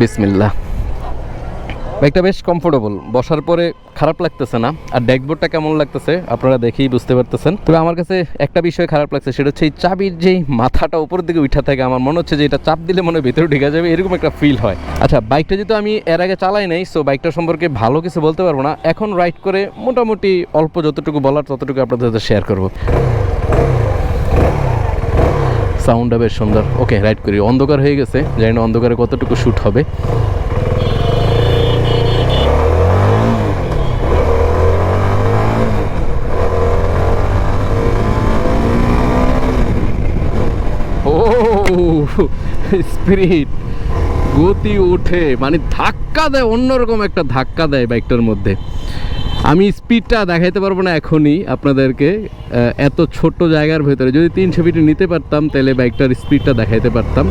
বিসমিল্লাহ। বাইকটা বেশ কমফোর্টেবল বসার পরে খারাপ লাগতেছে না। আর ড্যাকবোর্ডটা কেমন লাগতেছে, আপনারা দেখেই বুঝতে পারতেছেন। তবে আমার কাছে একটা বিষয় খারাপ লাগছে, সেটা হচ্ছে এই চাবির যেই মাথাটা উপরের দিকে উঠা থাকে, আমার মনে হচ্ছে যে এটা চাপ দিলে মনে ভেতরে ঢেকে যাবে, এরকম একটা ফিল হয়। আচ্ছা বাইকটা যেহেতু আমি এর আগে চালাই নাই সো বাইকটা সম্পর্কে ভালো কিছু বলতে পারব না। এখন রাইড করে মোটামুটি অল্প যতটুকু বলার, ততটুকু আপনাদের সাথে শেয়ার করব। সাউন্ডটা বেশ সুন্দর। ওকে রাইড করি। অন্ধকার হয়ে গেছে, জানি না অন্ধকারে কতটুকু শ্যুট হবে। স্পিরিট গতি ওঠে মানে ধাক্কা দেয়, অন্যরকম একটা ধাক্কা দেয় বাইকটার মধ্যে। আমি স্পিডটা দেখাইতে পারব না এখনই আপনাদেরকে এত ছোট্ট জায়গার ভেতরে। যদি তিনশো ফিট নিতে পারতাম, তাহলে বাইকটার স্পিডটা দেখাইতে পারতাম।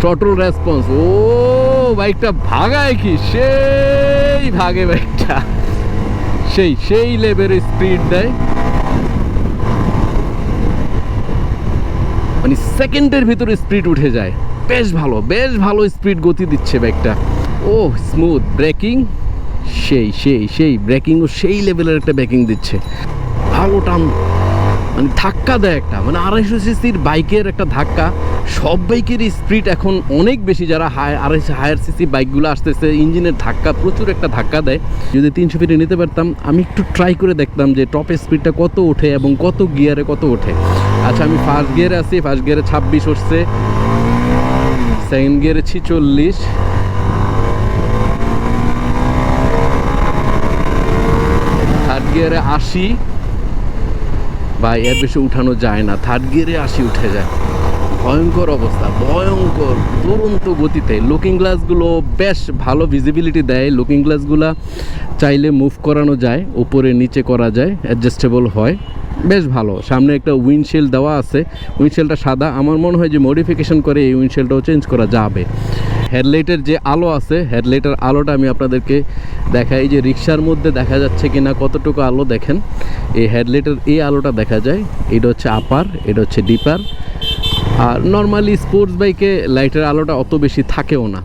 ট্রটল রেসপন্স ও, বাইকটা ভাগায় কি? সেই ভাগে বাইকটা। সেই সেই লেভেলের স্পিড দেয়। মানে সেকেন্ডের ভিতরে স্পিড উঠে যায়। বেশ ভালো বেশ ভালো স্পিড গতি দিচ্ছে বাইকটা। ও স্মুথ ব্রেকিং সেই সেই সেই ব্রেকিংও সেই লেভেলের একটা ব্রেকিং দিচ্ছে। ভালো টান মানে ধাক্কা দেয় একটা মানে আড়াইশো সিসির বাইকের একটা ধাক্কা। সব বাইকেরই স্পিড এখন অনেক বেশি, যারা হাই আড়াইশো হায়ার সিসি বাইকগুলো আসতেছে, ইঞ্জিনের ধাক্কা, প্রচুর একটা ধাক্কা দেয়। যদি তিনশো ফিটে নিতে পারতাম, আমি একটু ট্রাই করে দেখতাম যে টপ স্পিডটা কত ওঠে এবং কত গিয়ারে কত ওঠে। আচ্ছা আমি ফার্স্ট গিয়ারে আছি ফার্স্ট গিয়ারে ছাব্বিশ উঠছে সেকেন্ড গিয়ারে ছিচল্লিশ থার্ড গিয়ারে আশি বা এর বেশি উঠানো যায় না। থার্ড গিয়ারে আশি উঠে যায়। ভয়ঙ্কর অবস্থা, ভয়ঙ্কর, দুরন্ত গতিতে। লুকিং গ্লাসগুলো বেশ ভালো ভিজিবিলিটি দেয়। লুকিং গ্লাসগুলো চাইলে মুভ করানো যায়, উপরে নিচে করা যায় অ্যাডজাস্টেবল হয়। বেশ ভালো। সামনে একটা উইন্ডশিল্ড দেওয়া আছে। উইন্ডশিল্ডটা সাদা। আমার মনে হয় যে মডিফিকেশন করে এই উইন্ডশিল্ডটাও চেঞ্জ করা যাবে। হেডলাইটের যে আলো আছে, হেডলাইটের আলোটা আমি আপনাদেরকে দেখাই। যে রিক্সার মধ্যে দেখা যাচ্ছে কি না কতটুকু আলো দেখেন? এই হেডলাইটের এই আলোটা দেখা যায়। এটা হচ্ছে আপার এটা হচ্ছে ডিপার আর নর্মালি স্পোর্টস বাইকে লাইটের আলোটা অত বেশি থাকেও না।